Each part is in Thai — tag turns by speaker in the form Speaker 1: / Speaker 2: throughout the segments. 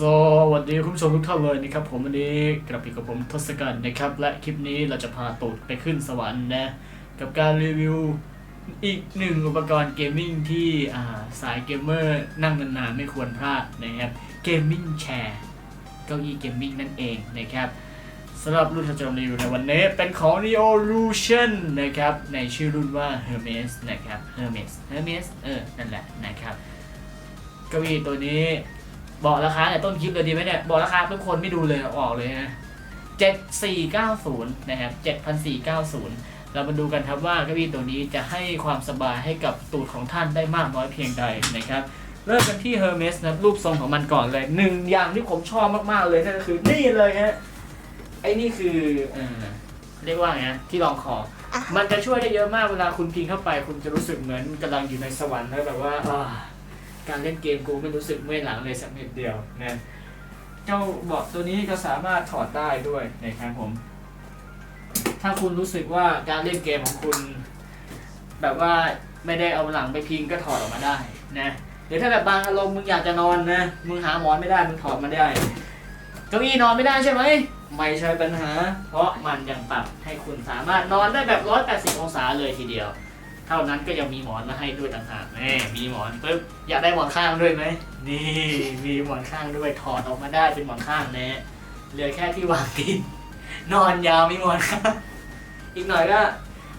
Speaker 1: สวัสดีคุณผู้ชมทุกท่านเลยนะครับผมวันนี้กลับอยู่กับผมทศกัณฐ์นะครับ และคลิปนี้เราจะพาตูดไปขึ้นสวรรค์นะ กับการรีวิวอีกหนึ่งอุปกรณ์เกมมิ่งที่าสายเกมเมอร์นั่งนานๆไม่ควรพลาดนะครับเกมมิ่งแชร์เก้าอี้เกมมิ่งนั่นเองนะครับสำหรับรุ่นที่จะรีวิวในวันนี้เป็นของ Revolution นะครับ ในชื่อรุ่นว่า Hermes นะครับ Hermes Hermes เออนั่นแหละนะครับเก้าอี้ตัวนี้ บอกราคาแต่ต้นคลิปเลยดีไหมเนี่ย บอกราคาทุกคนไม่ดูเลยออกเลยนะ7490นย์นะครับ7490เก้าศูนย์เรามาดูกันครับว่าเก้าอี้ตัวนี้จะให้ความสบายให้กับตูดของท่านได้มากน้อยเพียงใดนะครับ เริ่มกันที่ Hermes นะรูปทรงของมันก่อนเลยหนึ่งอย่างที่ผมชอบมากๆเลยนั่นก็คือนี่เลยฮะไอ้นี่คือเอ่อเรียกว่าไงนะที่รองคอมันจะช่วยได้เยอะมากเวลาคุณพิงเข้าไป คุณจะรู้สึกเหมือนกำลังอยู่ในสวรรค์แล้วแบบว่าอ่า การเล่นเกมกูไม่รู้สึกเมื่อยหลังเลยสักนิดเดียวนะเจ้าเบาะตัวนี้ก็สามารถถอดได้ด้วยนะครับผม ถ้าคุณรู้สึกว่าการเล่นเกมของคุณ แบบว่าไม่ได้เอาหลังไปพิงก็ถอดออกมาได้นะหรือถ้าแบบบางอารมณ์มึงอยากจะนอนนะมึงหาหมอนไม่ได้มึงถอดมาได้เก้าอี้นอนไม่ได้ใช่ไหมไม่ใช่ปัญหา เพราะมันยังปรับให้คุณสามารถนอนได้แบบ 180 องศาเลยทีเดียว ท่านั้นก็ยังมีหมอนมาให้ด้วยต่างหากแน่มีหมอนปุ๊บอยากได้หมอนข้างด้วยไหมนี่มีหมอนข้างด้วยถอดออกมาได้เป็นหมอนข้างแน่เหลือแค่ที่วางกินนอนยาวมีหมอนข้างอีกหน่อยก็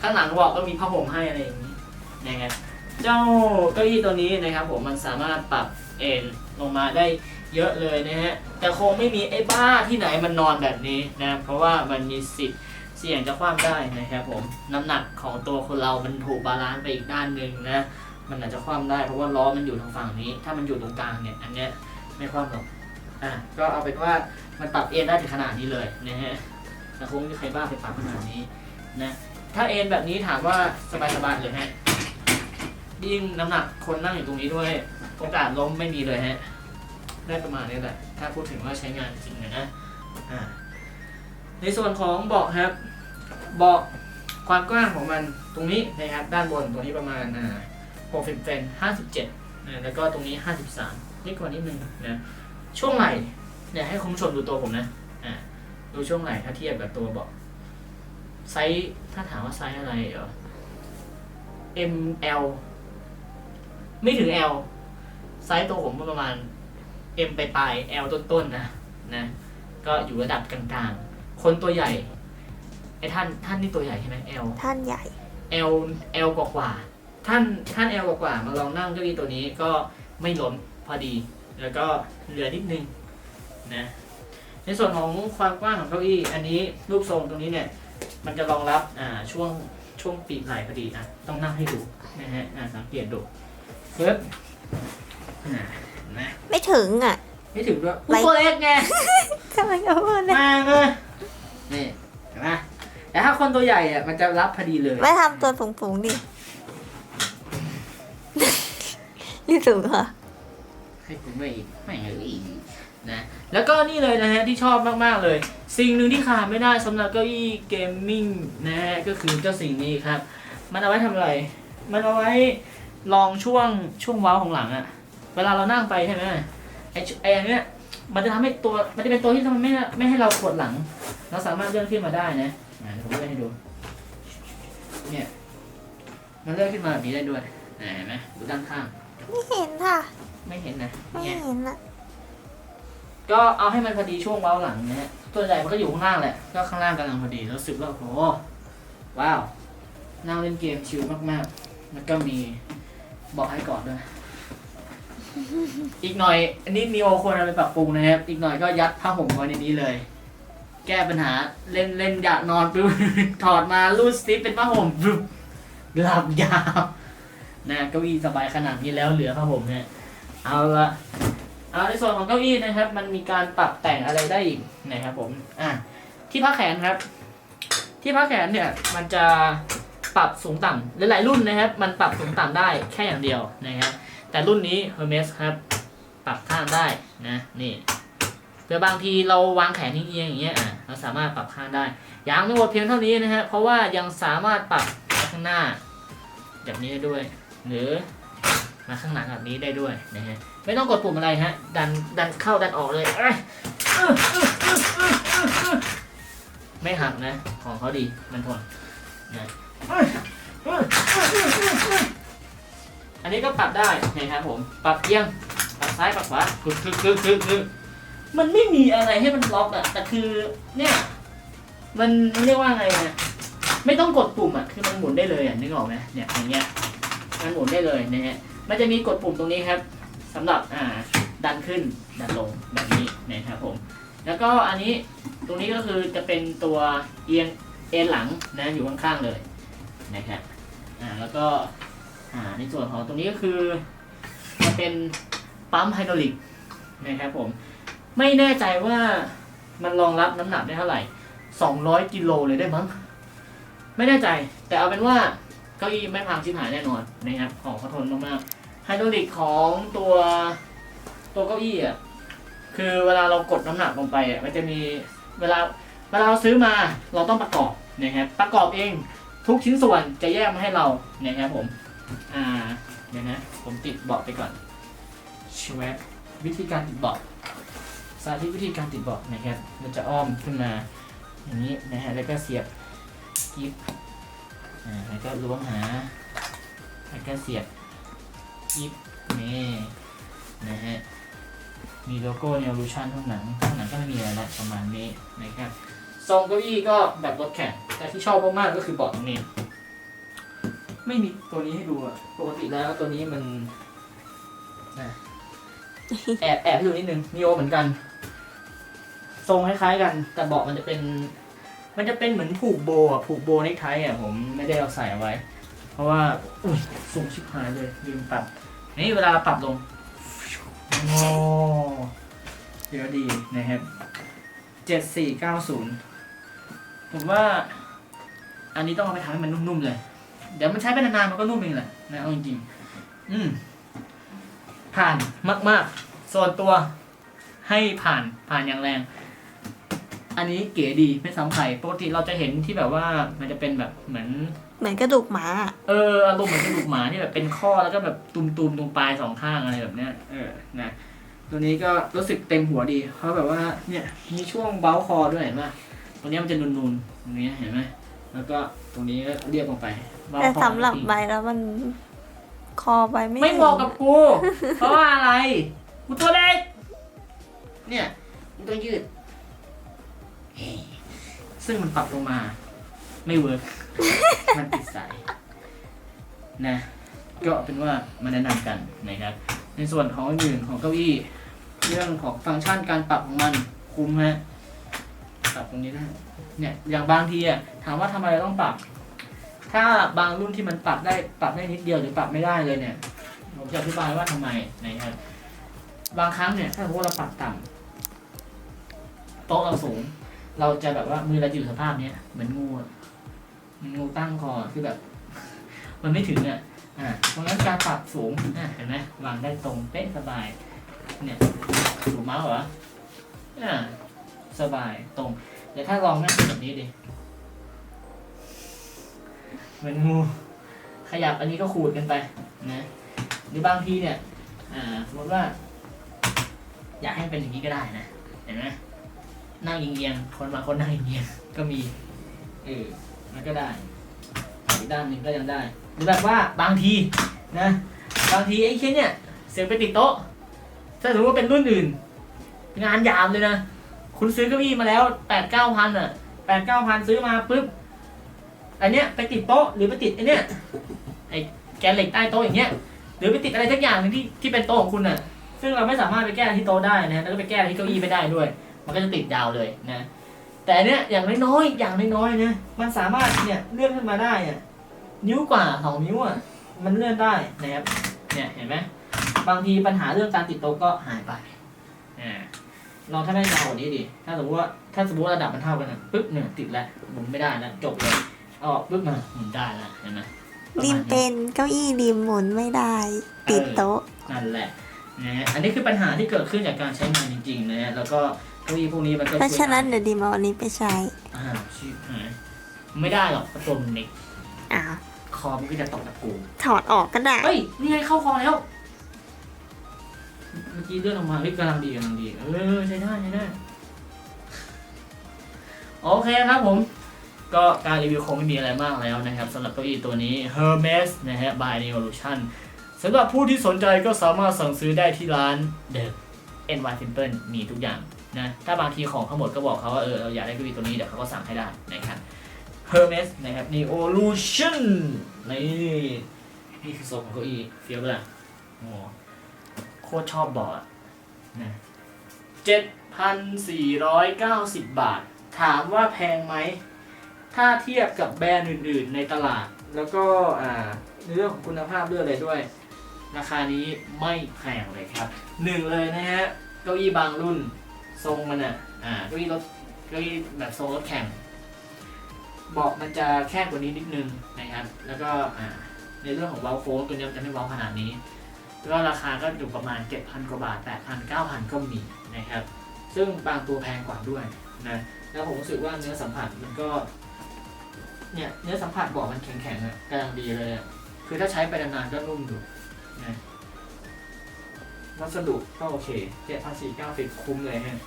Speaker 1: ข้างหลังเบอกก็มีผ้าห่มให้อะไรอย่างนี้ยังไงเจ้าเก้าอี้ตัวนี้นะครับ ผมมันสามารถปรับเอนลงมาได้เยอะเลยนะฮะแต่คงไม่มีไอ้บ้าที่ไหนมันนอนแบบนี้นะเพราะว่ามันมีสิทธิ์ เสี่ยงจะคว่ำได้นะครับผมน้ำหนักของตัวคนเรามันถูกบาลานซ์ไปอีกด้านหนึ่งนะมันอาจจะคว่ำได้เพราะว่าล้อมันอยู่ทางฝั่งนี้ ถ้ามันอยู่ตรงกลางเนี่ยอันเนี้ยไม่คว่ำหรอกอะก็เอาเป็นว่ามันปรับเอ็นได้ถึงขนาดนี้เลยนะฮะแต่คงไม่มีใครบ้าไปปรับขนาดนี้นะถ้าเอ็นแบบนี้ถามว่าสบายๆเลยฮะยิ่งน้ำหนักคนนั่งอยู่ตรงนี้ด้วยโอกาสล้มไม่มีเลยฮะได้ประมาณนี้แหละ ถ้าพูดถึงว่าใช้งานจริงนะอ่าในส่วนของเบาะครับ บาะความกว้างของมันตรงนี้นะครับด้านบนตัวนี้ประมาณอ่า60เซน57นะแล้วก็ตรงนี้ 53นี่กว่านิดนึงนะช่วงไหล่เนี่ยให้คุณผู้ชมดูตัวผมนะอ่าดูช่วงไหล่ถ้าเทียบกับตัวเบาะไซส์ถ้าถามว่าไซส์อะไรเหรอ ML ไม่ถึง L ไซส์ตัวผมประมาณ M ไปปลาย L ต้นๆนะนะ ก็อยู่ระดับกลางๆ คนตัวใหญ่ ไอ้ท่านท่านนี่ตัวใหญ่ใช่ไหม L
Speaker 2: ท่านใหญ่
Speaker 1: L L กว่ากว่าๆท่านท่าน L กว่ากว่าๆมาลองนั่งเก้าอี้ตัวนี้ก็ไม่ล้นพอดี แล้วก็เหลือนิดนึงนะในส่วนของความกว้างของเก้าอี้ อันนี้รูปทรงตรงนี้เนี่ย มันจะรองรับอ่าช่วงช่วงปีกไหล่พอดีอะต้องนั่งให้ดูนะฮะอะสังเกตดูเฟิร์สอ่านะ
Speaker 2: ไม่ถึงอะ
Speaker 1: ไม่ถึงด้วย
Speaker 2: ไร
Speaker 1: ตัวเล็กไง
Speaker 2: ทำไมเอาพูดเนี่ย
Speaker 1: มาเลยนี่เห็นไหม แต่ถ้าคนตัวใหญ่อะมันจะรับพอดีเลย
Speaker 2: ไม่ทำตัวสูงๆดิ นี่สูงเหรอ
Speaker 1: ให้คุณไม่อีกไม่เอ้ยนะ แล้วก็นี่เลยนะฮะที่ชอบมากๆเลย สิ่งหนึ่งที่ขาดไม่ได้สำหรับเก้าอี้เกมมิ่งนะฮะก็คือเจ้าสิ่งนี้ครับ มันเอาไว้ทำอะไร มันเอาไว้ลองช่วงช่วงเว้าของหลังอะเวลาเรานั่งไปใช่ไหมไอ้ชุไอ้อันเนี้ยมันจะทำให้ตัวมันจะเป็นตัวที่ทำให้ไม่ไม่ให้เราปวดหลัง เราสามารถเลื่อนขึ้นมาได้นะ อะเดี๋ยวผมเลื่อนให้ดู เนี่ย มันเลื่อนขึ้นมาแบบนี้ได้ด้วยอะเห็นไหมดูด้านข้าง
Speaker 2: ไม่เห็นค่ะ
Speaker 1: ไม่เห็นนะ
Speaker 2: ไม่
Speaker 1: เนี่ย
Speaker 2: เห็นอะ
Speaker 1: ก็เอาให้มันพอดีช่วงเว้าหลังนะฮะตัวใหญ่มันก็อยู่ข้างล่างแหละ ก็ข้างล่างกำลังพอดีรู้สึกว่าโอ้โหว้าวนั่งเล่นเกมชิลมากๆ แล้วก็มีบอกให้ก่อนด้วย อีกหน่อยอันนี้นิโอควรเอาไปปรับปรุงนะครับ อีกหน่อยก็ยัดผ้าห่มไว้ในนี้เลย แก้ปัญหาเล่นเล่นอยากนอนปุ๊บถอดมาลูดซิปเป็นผ้าห่มปุ๊บหลับยาวนะเก้าอี้สบายขนาดนี้แล้วเหลือผ้าห่มเนี่ยเอาละเอาในส่วนของเก้าอี้นะครับ มันมีการปรับแต่งอะไรได้อีกนะครับผมอะที่พักแขนครับ ที่พักแขนเนี่ยมันจะปรับสูงต่ำหลายๆรุ่นนะครับ มันปรับสูงต่ำได้แค่อย่างเดียวนะครับแต่รุ่นนี้ Hermes ครับ ปรับข้างได้นะนี่ เพื่อบางทีเราวางแขนเอียงอย่างเงี้ยอะเราสามารถปรับข้างได้ยังไม่หมดเพียงเท่านี้นะฮะเพราะว่ายังสามารถปรับข้างหน้า แบบนี้ได้ด้วย หรือมาข้างหลังแบบนี้ได้ด้วยนะฮะไม่ต้องกดปุ่มอะไรฮะดันดันเข้าดันออกเลยเไม่หักนะ ของเขาดีมันทนนะอันนี้ก็ปรับได้นะครับผม ปรับเอียง ปรับซ้าย ปรับขวาคือคือคือคือคือ มันไม่มีอะไรให้มันล็อกอะแต่คือ เนี่ย มันมันเรียกว่าไงนะไม่ต้องกดปุ่มอะคือมันหมุนได้เลยอะนึกออกไหมเนี่ยอย่างเงี้ยมันหมุนได้เลยนะฮะมันจะมีกดปุ่มตรงนี้ครับสำหรับอ่าดันขึ้นดันลงแบบนี้นะครับผม แล้วก็อันนี้ตรงนี้ก็คือจะเป็นตัวเอียงเอ็นหลังนะอยู่ข้างๆเลยนะครับอ่าแล้วก็อ่าในส่วนของตรงนี้ก็คือจะเป็นปั๊มไฮดรอลิกนะครับผม ไม่แน่ใจว่ามันรองรับน้ำหนักได้เท่าไหร่ 200 กิโลเลยได้มั้ง ไม่แน่ใจ แต่เอาเป็นว่าเก้าอี้ไม่พังชิบหายแน่นอนนะครับ ของเขาทนมากๆไฮดรอลิกของตัวตัวเก้าอี้อะ คือเวลาเรากดน้ำหนักลงไปอะ มันจะมีเวลาเวลาเราซื้อมาเราต้องประกอบนะครับ ประกอบเองทุกชิ้นส่วนจะแยกมาให้เรานะครับผม อ่า เดี๋ยวนะ ผมติดเบาะไปก่อนชววิธีการติดเบาะ สาธิตวิธีการติดเบาะนะครับมันจะอ้อมขึ้นมาอย่างนี้นะฮะแล้วก็เสียบกิ๊บอ่าแล้วก็ล้วงหาแล้วก็เสียบยิบนี่นะฮะมีโลโก้ n e v o l u t i o n ข้างหลังข้างหลังก็ไม่มีอะไรละประมาณนี้นะครับทรงเก้าอี้ก็แบบรถแข่งแต่ที่ชอบมากๆก็คือเบาะตรงนี้ ไม่มีตัวนี้ให้ดูอะปกติแล้วตัวนี้มันนะแอบแอบให้ดูนิดนึงมีโอเหมือนกัน ทรงคล้ายๆกันแต่เบาะมันจะเป็น มันจะเป็นเหมือนผูกโบอะผูกโบเนคไทอะผมไม่ได้เอาใส่เอาไว้ เพราะว่าอุ้ยสูงชิบหายเลยลืมปรับนี่เวลาเราปรับลงโอ้เยอะดีนะครับเจ็ดสี่เก้าศูนย์ผมว่า อันนี้ต้องเอาไปทำให้มันนุ่มๆเลย เดี๋ยวมันใช้ไปนานๆมันก็นุ่มเองแหละนะเอาจริงๆอืม ผ่านมาก ๆ ส่วนตัวให้ผ่านผ่านอย่างแรง อันนี้เก๋ดีไม่ซ้ำใครปกติเราจะเห็นที่แบบว่ามันจะเป็นแบบเหมือน
Speaker 2: เหมือนกระดูกหมาอะ
Speaker 1: เอออารมณ์เหมือนกระดูกหมาที่แบบเป็นข้อแล้วก็แบบตุ่มๆตรงปลายสองข้างอะไรแบบเนี้ยเออนะตัวนี้ก็รู้สึกเต็มหัวดีเพราะแบบว่าเนี่ยมีช่วงเบ้าคอด้วยเห็นไหมตรงเนี้ยมันจะนูนๆตรงนี้เห็นไหมแล้วก็ตรงนี้ก็เรียบลงไปเบ้า
Speaker 2: แต่
Speaker 1: คอ
Speaker 2: สำหรับใบแล้วมันคอใบไม่
Speaker 1: ไม่เหมาะกับกู เพราะว่าอะไรกูตัวเล็กเนี่ยกูต้องยืด ซึ่งมันปรับลงมา ไม่เวิร์กมันติดสายนะก็เป็นว่ามาแนะนำกันนะครับ ในส่วนของอื่นของเก้าอี้เรื่องของฟังก์ชันการปรับของมันคุ้มฮะปรับตรงนี้ได้เนี่ยอย่างบางทีอะถามว่าทำไมเราต้องปรับ ถ้าบางรุ่นที่มันปรับได้ปรับได้นิดเดียวหรือปรับไม่ได้เลยเนี่ยผมจะอธิบายว่าทำไมนะครับบางครั้งเนี่ยถ้าสมมติว่าเราปรับต่ำโต๊ะเราสูง เราจะแบบว่ามือเราอยู่สภาพเนี้ยเหมือนงูอะเหมือนงูตั้งคอคือแบบ มันไม่ถึงอะอ่าเพราะงั้นการปรับสูงอะเห็นไหมวางได้ตรงเป๊ะสบาย เนี่ยถูกเมาส์เหรออ่าสบายตรงเดี๋ยวถ้าลองนั่งแบบนี้ดิเหมือนงูขยับอันนี้ก็ขูดกันไปนะหรือบางทีเนี่ย อ่าสมมติว่า อยากให้เป็นอย่างนี้ก็ได้นะ เห็นไหม นั่งเอียงๆคนมาคนนั่งเอียงๆก็มีเออมันก็ได้อีกด้านหนึ่งก็ยังได้ หรือแบบว่าบางทีนะบางทีไอ้เช่นเนี่ยเสียงไปติดโต๊ะ ถ้าสมมติว่าเป็นรุ่นอื่น งานยามเลยนะ คุณซื้อเก้าอี้มาแล้วแปดเก้าพันอะแปดเก้าพันซื้อมาปุ๊บอันเนี้ยไปติดโต๊ะหรือไปติดไอ้เนี้ยไอ้แกนเหล็กใต้โต๊ะอย่างเงี้ยหรือไปติดอะไรสักอย่างหนึงที่ที่เป็นโต๊ะของคุณอะ ซึ่งเราไม่สามารถไปแก้ที่โต๊ะได้นะแล้วก็ไปแก้ที่เก้าอี้ไม่ได้ด้วย มันก็จะติดยาวเลยนะ แต่อันเนี้ยอย่างน้อยๆอย่างน้อยๆนะมันสามารถเนี่ยเลื่อนขึ้นมาได้อะนิ้วกว่าสองนิ้วอะมันเลื่อนได้นะครับเนี่ยเห็นไหมบางทีปัญหาเรื่องการติดโต๊ะก็หายไปอ่าลองถ้าไม่ยาวกว่านี้ดิถ้าสมมติว่าถ้าสมมติว่าระดับมันเท่ากันอะปุ๊บเนี่ยติดแล้วหมุนไม่ได้แล้วจบเลยเอาออกปุ๊บมาหมุนได้แล้วเห็นไหมประ
Speaker 2: ริ
Speaker 1: มาณ
Speaker 2: ม
Speaker 1: นี้
Speaker 2: เป็นเก้าอี้ริมหมุนไม่ได้ ติดโต๊ะ
Speaker 1: นั่นแหละนะฮะอันนี้คือปัญหาที่เกิดขึ้นจากการใช้งานจริงๆนะฮะแล้วก็ เก้าอี้พวกนี้มันก็
Speaker 2: เพราะ
Speaker 1: ช่วย
Speaker 2: ฉะนั้นเดี๋ยวดิมเอาอันนี้ไปใช้
Speaker 1: อ่าชิบหายไม่ได้หรอกเพราะตัวมันเล็ก
Speaker 2: อ้าว
Speaker 1: คอมันก็จะตกตะปู
Speaker 2: ถอดออกก็ได้
Speaker 1: เฮ้ย นี่ไงเข้าคอแล้ว เมื่อกี้เลื่อนออกมาเฮ้ยกำลังดีกำลังดี เออใช้ได้ใช้ได้โอเคครับผม ก็การรีวิวคงไม่มีอะไรมากแล้วนะครับสำหรับเก้าอี้ตัวนี้ Hermes นะฮะ by Neolution สำหรับผู้ที่สนใจก็สามารถสั่งซื้อได้ที่ร้าน The NY Simple มีทุกอย่าง นะถ้าบางทีของเขาหมดก็บอกเขาว่าเออเราอยากได้เก้าอี้ตัวนี้เดี๋ยวเขาก็สั่งให้ได้นะครับ Hermes นะครับ Neolution นี่นี่คือทรงของเก้าอี้เฟี้ยวเลยโอ้โคตรชอบเบาะอะนะ7,490บบาท ถามว่าแพงไหม ถ้าเทียบกับแบรนด์อื่น ๆ ในตลาด แล้วก็อ่าในเรื่องของคุณภาพเรื่องอะไรด้วย ราคานี้ไม่แพงเลยครับหนึ่งเลยนะฮะ เก้าอี้บางรุ่น ทรงมันอะ อ่าเก้าอี้รถเก้าอี้แบบทรงรถแข่งเบาะมันจะแคบกว่านี้นิดนึงนะครับ แล้วก็อ่าในเรื่องของเว้าโค้งตัวนี้มันจะไม่เว้าขนาดนี้แล้วก็ราคาก็อยู่ประมาณ 7,000 กว่าบาท 8,000 9,000 ก็มีนะครับ ซึ่งบางตัวแพงกว่าด้วยนะ แล้วผมรู้สึกว่าเนื้อสัมผัสมันก็ เนี่ยเนื้อสัมผัสเบอกมันแข็งๆอะกำลังดีเลยอะคือถ้าใช้ไปนานๆก็นุ่มอยู่นะวัสดุก็โอเคเจ็ดพันสี่เก้าสิบคุ้มเลยฮะ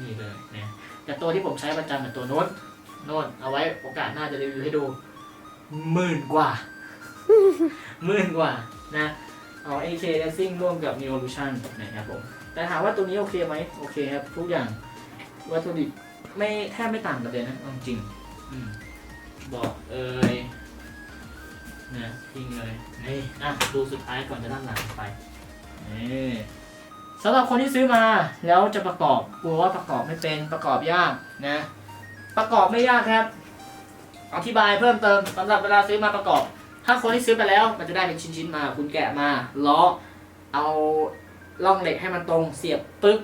Speaker 1: นี่เลยนะแต่ตัวที่ผมใช้ประจำเป็นตัวโน้ตโน้ตเอาไว้โอกาสหน้าจะรีวิวให้ดูหมื่นกว่าหมื่นกว่านะเอา AK Racing ร่วมกับ New Evolution นะครับผม แต่ถามว่าตัวนี้โอเคไหมโอเคครับ ทุกอย่างวัตถุดิบไม่แทบไม่ต่างกันเลยนะจริงอบอกเอ่ยนะทิ้งเลยนี่อะดูสุดท้ายก่อนจะด้านหลังไปนี่ สำหรับคนที่ซื้อมาแล้วจะประกอบกลัวว่าประกอบไม่เป็นประกอบยากนะ ประกอบไม่ยากครับ อธิบายเพิ่มเติมสำหรับเวลาซื้อมาประกอบ ถ้าคนที่ซื้อไปแล้วมันจะได้เป็นชิ้นๆมา คุณแกะมาล้อเอาล่องเหล็กให้มันตรงเสียบปึ๊ก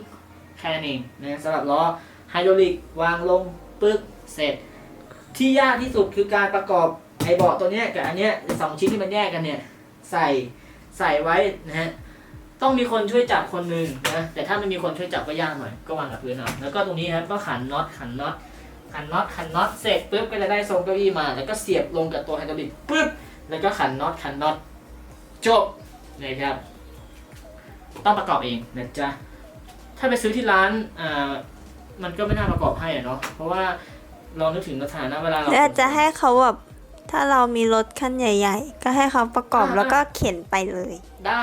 Speaker 1: แค่นั้นเองนะสำหรับล้อไฮดรอลิกวางลงปึ๊กเสร็จ ที่ยากที่สุดคือการประกอบไอเบาะตัวเนี้ยกับอันเนี้ยสองชิ้นที่มันแยกกันเนี่ย ใส่ใส่ไว้นะฮะ ต้องมีคนช่วยจับคนหนึ่งนะแต่ถ้าไม่มีคนช่วยจับก็ยากหน่อยก็วางกับพื้นเอาแล้วก็ตรงนี้ครับก็ขันน็อตขันน็อตขันน็อตขันน็อตเสร็จปุ๊บก็จะได้ทรงเก้าอี้มา แล้วก็เสียบลงกับตัวไฮดรอลิกปุ๊บแล้วก็ขันน็อตขันน็อตจบนะครับ ต้องประกอบเองนะจ๊ะถ้าไปซื้อที่ร้านอ่ามันก็ไม่น่าประกอบให้อะเนาะเพราะว่าลองนึกถึงสถานะเวลาเรา
Speaker 2: แล้วจะให้เขาแบบถ้าเรามีรถคันใหญ่ ๆ ก็ให้เขาประกอบ
Speaker 1: อ่า
Speaker 2: แล้วก็เข็นไปเลย
Speaker 1: ได้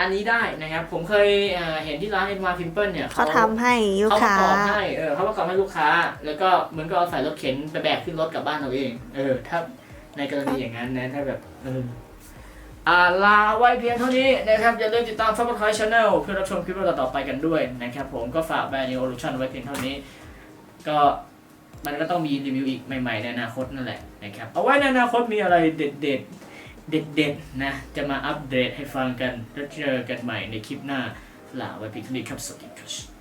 Speaker 1: อันนี้ได้นะครับ ผมเคยเอ่อเห็นที่ร้านเอ็นวาพิมเปิลเนี่ย
Speaker 2: เขาทำให้ลูก
Speaker 1: เขาประ
Speaker 2: ค้า
Speaker 1: กอบให้เออเขาประกอบให้ลูกค้า แล้วก็เหมือนก็เอาใส่รถเข็นไปแบกขึ้นรถกลับบ้านเราเอง เออ ถ้าในกรณีอย่างนั้นนะถ้าแบบเอออ่าลาไว้เพียงเท่านี้นะครับ อย่าลืมติดตามฟังคอยชาแนลเพื่อรับชมคลิปต่อๆไปกันด้วยนะครับผมก็ฝากแบรนด์ Neo Evolution ไว้เพียงเท่านี้ ก็มันก็ต้องมีรีวิวอีกใหม่ๆในอนาคตนั่นแหละนะครับเอาไว้ในอนาคตมีอะไรเด็ดๆ เด็ดๆนะจะมาอัปเดตให้ฟังกันแล้วเจอกันใหม่ในคลิปหน้าลาไว้เพียงเท่านี้ครับสวัสดีครับ